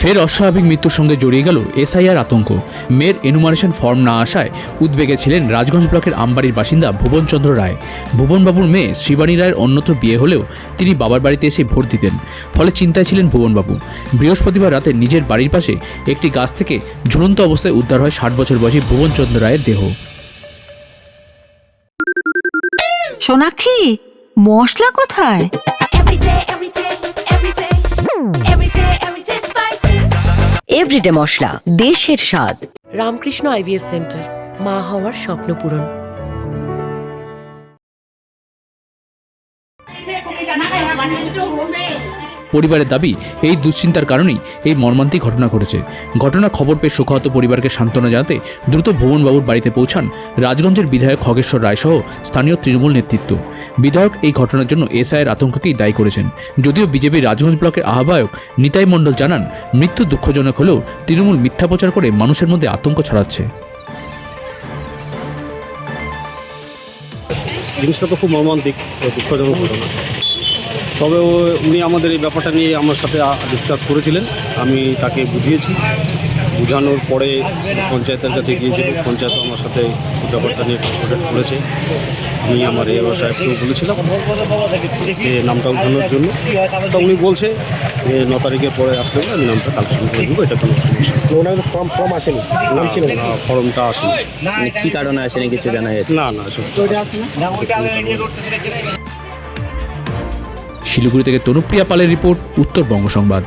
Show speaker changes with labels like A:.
A: ফের অস্বাভাবিক মৃত্যুর সঙ্গে জড়িয়ে গেল এসআইআর আতঙ্ক। মেয়ের এনুমারেশন ফর্ম না আসায় উদ্বেগে ছিলেন রাজগঞ্জ ব্লকের আমবাড়ির বাসিন্দা ভুবনচন্দ্র রায়। ভুবনবাবুর মেয়ে শ্রীবাণী রায়ের অন্যত্র বিয়ে হলেও তিনি বাবার বাড়িতে এসে ভোট দিতেন ফলে চিন্তায় ছিলেন ভুবনবাবু। বৃহস্পতিবার রাতে নিজের বাড়ির পাশে একটি গাছ থেকে ঝুলন্ত অবস্থায় উদ্ধার হয় ষাট বছর বয়সী ভুবনচন্দ্র রায়ের দেহ।
B: সোনাক্ষী মশলা কোথায়?
C: এভরিডে মশলা দেশের স্বাদ।
D: রামকৃষ্ণ আইভিএফ সেন্টার মা হওয়ার স্বপ্ন পূরণ।
A: পরিবারের দাবি এই দুশ্চিন্তার কারণেই এই মর্মান্তিক ঘটনা ঘটেছে। ঘটনা খবর পেয়ে শোকাহত পরিবারকে সান্ত্বনা জানাতে দ্রুত ভুবনবাবুর বাড়িতে পৌঁছান রাজগঞ্জের বিধায়ক খগেশ্বর রায় সহ স্থানীয় তৃণমূল নেতৃত্ব। বিধায়ক এই ঘটনার জন্য এসআইয়ের আতঙ্ককেই দায়ী করেছেন। যদিও বিজেপির রাজগঞ্জ ব্লকের আহ্বায়ক নিতাই মণ্ডল জানান, মৃত্যু দুঃখজনক হলেও তৃণমূল মিথ্যা প্রচার করে মানুষের মধ্যে আতঙ্ক ছড়াচ্ছে।
E: জিনিসটা তো খুব মর্মান্তিক দুঃখজনক ঘটনা। তবে উনি আমাদের এই ব্যাপারটা নিয়ে আমার সাথে ডিসকাস করেছিলেন। আমি তাকে বুঝিয়েছি। বোঝানোর পরে পঞ্চায়েতের কাছে গিয়েছিল। পঞ্চায়েত আমার সাথে ব্যাপারটা নিয়ে কনসাল্টেট করেছে আমি আমার এ সাহেবকেও বলেছিলাম যে নামটা উঠানোর জন্য। তা উনি বলছে যে ন তারিখের পরে আসলে আমি নামটা কালেকশন করে দেবো এটা কোনো সমস্যা
F: ওনার ফর্ম ফর্ম আসেনি? নাম ছিল
E: না, ফর্মটা আসেনি।
F: কি কারণে আসেনি কিছু জানা যাচ্ছে
E: না না
A: শিলিগুড়ি থেকে তনুপ্রিয়া পালের রিপোর্ট উত্তরবঙ্গ সংবাদ।